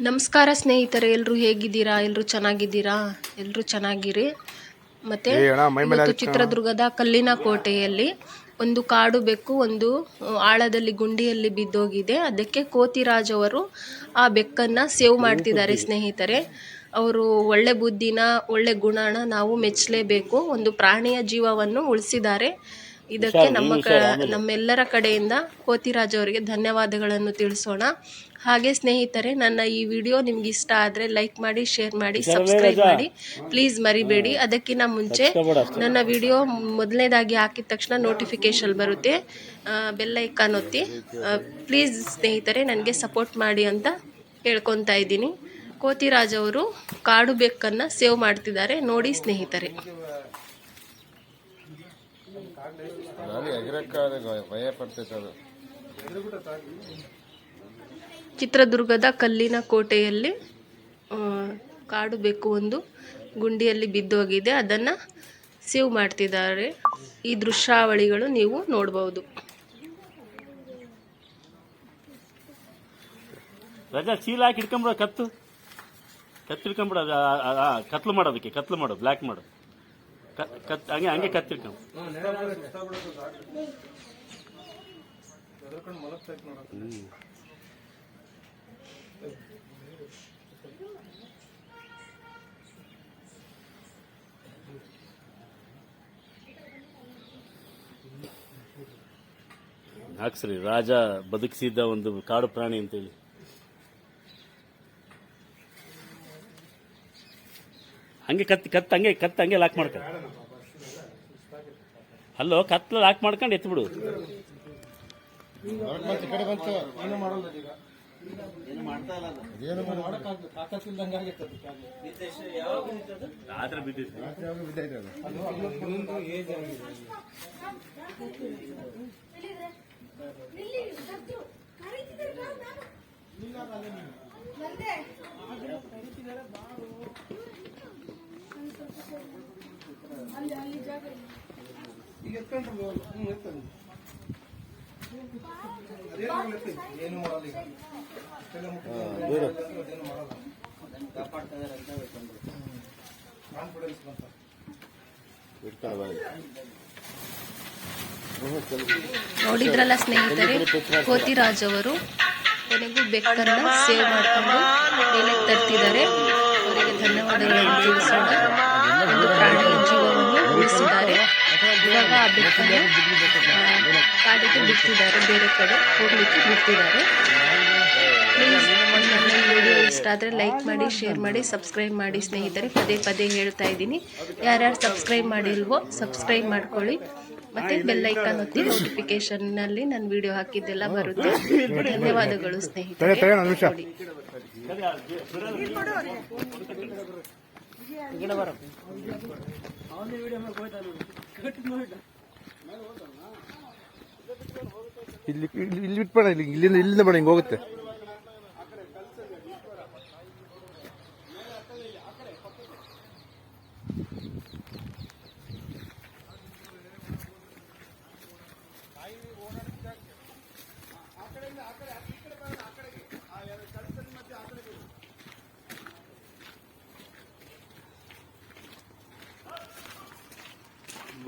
ನಮಸ್ಕಾರ ಸ್ನೇಹಿತರೆ ಎಲ್ಲರೂ ಹೇಗಿದ್ದೀರಾ? ಎಲ್ಲರೂ ಚೆನ್ನಾಗಿದ್ದೀರಾ? ಎಲ್ಲರೂ ಚೆನ್ನಾಗಿರಿ? ಮತ್ತೆ ಇವತ್ತು ಚಿತ್ರದುರ್ಗದ ಕಲ್ಲಿನ ಕೋಟೆಯಲ್ಲಿ ಒಂದು ಕಾಡು ಬೆಕ್ಕು ಒಂದು ಆಳದಲ್ಲಿ ಗುಂಡಿಯಲ್ಲಿ ಬಿದ್ದೋಗಿದೆ. ಅದಕ್ಕೆ ಕೋತಿರಾಜ್ ಅವರು ಆ ಬೆಕ್ಕನ್ನ ಸೇವ್ ಮಾಡ್ತಿದ್ದಾರೆ ಸ್ನೇಹಿತರೆ. ಅವರು ಒಳ್ಳೆ ಬುದ್ಧಿನ ಒಳ್ಳೆ ಗುಣನ ನಾವು ಮೆಚ್ಚಲೇಬೇಕು. ಒಂದು ಪ್ರಾಣಿಯ ಜೀವವನ್ನು ಉಳಿಸಿದ್ದಾರೆ. ಇದಕ್ಕೆ ನಮ್ಮ ಕ ನಮ್ಮೆಲ್ಲರ ಕಡೆಯಿಂದ ಕೋತಿರಾಜ್ ಅವರಿಗೆ ಧನ್ಯವಾದಗಳನ್ನು ತಿಳಿಸೋಣ. ಹಾಗೆ ಸ್ನೇಹಿತರೆ ನನ್ನ ಈ ವಿಡಿಯೋ ನಿಮ್ಗೆ ಇಷ್ಟ ಆದರೆ ಲೈಕ್ ಮಾಡಿ ಶೇರ್ ಮಾಡಿ ಸಬ್ಸ್ಕ್ರೈಬ್ ಮಾಡಿ. ಪ್ಲೀಸ್ ಮರಿಬೇಡಿ. ಅದಕ್ಕಿಂತ ಮುಂಚೆ ನನ್ನ ವಿಡಿಯೋ ಮೊದಲನೇದಾಗಿ ಹಾಕಿದ ತಕ್ಷಣ ನೋಟಿಫಿಕೇಶನ್ ಬರುತ್ತೆ. ಬೆಲ್ ಐಕಾನ್ ಒತ್ತಿ. ಪ್ಲೀಸ್ ಸ್ನೇಹಿತರೆ ನನಗೆ ಸಪೋರ್ಟ್ ಮಾಡಿ ಅಂತ ಹೇಳ್ಕೊತಾ ಇದ್ದೀನಿ. ಕೋತಿರಾಜ್ ಅವರು ಕಾಡು ಬೆಕ್ಕನ್ನು ಸೇವ್ ಮಾಡ್ತಿದ್ದಾರೆ. ನೋಡಿ ಸ್ನೇಹಿತರೆ. ಅಲ್ಲಿ ಎಗರಕ್ಕಾದ್ರೆ ಭಯ ಪಡ್ತೈತೆ ಅದು ಚಿತ್ರದುರ್ಗದ ಕಲ್ಲಿನ ಕೋಟೆಯಲ್ಲಿ ಆ, ಕಾಡು ಬೆಕ್ಕು ಒಂದು ಗುಂಡಿಯಲ್ಲಿ ಬಿದ್ದೋಗಿದೆ. ಅದನ್ನು ಸೇವ್ ಮಾಡ್ತಿದ್ದಾರೆ. ಈ ದೃಶ್ಯಾವಳಿಗಳು ನೀವು ನೋಡ್ಬೋದು. ರಜಾ ಚೀಲ ಹಾಕಿ ಹಿಡ್ಕೊಂಬಿಡ ಕತ್ತು. ಕತ್ತು ಹಿಡ್ಕೊಂಬಿಡ ಕತ್ಲು ಮಾಡೋದಕ್ಕೆ ಕತ್ಲು ಮಾಡು ಬ್ಲ್ಯಾಕ್ ಮಾಡು ಕ- ಹಂಗೆ ಹಂಗೆ ಕತ್ತಿಟ್ಟು ನಾವು. ಹಾಕ್ಸ್ರಿ ರಾಜ ಬದುಕಿಸಿದ್ದ ಒಂದು ಕಾಡು ಪ್ರಾಣಿ ಅಂತೇಳಿ ಹಂಗೆ ಕತ್ ಕತ್ ಹಂಗೆ ಕತ್ ಹಂಗೆ ಲಾಕ್ ಮಾಡ್ಕ. ಅಲ್ಲೋ ಕತ್ಲ ಲಾಕ್ ಮಾಡ್ಕೊಂಡು ಎತ್ಬಿಡು ಬನ್ನಿ ನೋಡಿದ್ರಲ್ಲ ಸ್ನೇಹಿತರೆ ಕೋತಿರಾಜ್ ಅವರು ಕೊನೆಗೂ ಬೆಕ್ಕನ್ನ ಸೇವ್ ಮಾಡ್ಕೊಂಡು ಮೇಲೆ ತರ್ತಿದ್ದಾರೆ. ಅವರಿಗೆ ಧನ್ಯವಾದಗಳನ್ನು ತಿಳಿಸೋಣ. ಉಳಿಸಿದ್ದಾರೆ ಇವಾಗ ಆ ಆ, ಕಾಡಿಗೆ ಬಿಡ್ತಿದ್ದಾರೆ ಬೇರೆ ಕಡೆ ಹೋಗ್ಲಿಕ್ಕೆ ಬಿಡ್ತಿದ್ದಾರೆ. ಪ್ಲೀಸ್ ನನ್ನ ವಿಡಿಯೋ ಇಷ್ಟ ಆದರೆ ಲೈಕ್ ಮಾಡಿ ಶೇರ್ ಮಾಡಿ ಸಬ್ಸ್ಕ್ರೈಬ್ ಮಾಡಿ ಸ್ನೇಹಿತರೆ. ಪದೇ ಪದೇ ಹೇಳ್ತಾ ಇದ್ದೀನಿ. ಯಾರ್ಯಾರು ಸಬ್ಸ್ಕ್ರೈಬ್ ಮಾಡಿಲ್ವೋ ಸಬ್ಸ್ಕ್ರೈಬ್ ಮಾಡ್ಕೊಳ್ಳಿ. ಮತ್ತೆ ಬೆಲ್ ಐಕಾನ್ ಒತ್ತಿ ನೋಟಿಫಿಕೇಶನ್ನಲ್ಲಿ ನನ್ನ ವಿಡಿಯೋ ಹಾಕಿದ್ದೆಲ್ಲ ಬರುತ್ತೆ. ಧನ್ಯವಾದಗಳು ಸ್ನೇಹಿತರೆ. ತಡೆ, ವಿಡಿಯೋ ಒಂದ್ ನಿಮಿಷ. ನೋಡಿ. ಇಲ್ಲಿ ಇಲ್ಲಿ ಇಲ್ಲಿ ಬಿಟ್ಬೇಡ ಇಲ್ಲಿ ಇಲ್ಲಿಂದ ಇಲ್ಲಿಂದ ಬೇಡ ಹಿಂಗೆ ಹೋಗುತ್ತೆ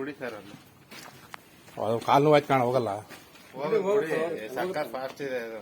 ಬಿಡಿ ಸರ್ ಅಲ್ಲಿ ಅದು ಕಾಲು ನೋವಾಯ್ತು ಕಾಣ ಹೋಗಲ್ಲ. ಹೋಗಿ ಫಾಸ್ಟ್ ಇದೆ ಅದು.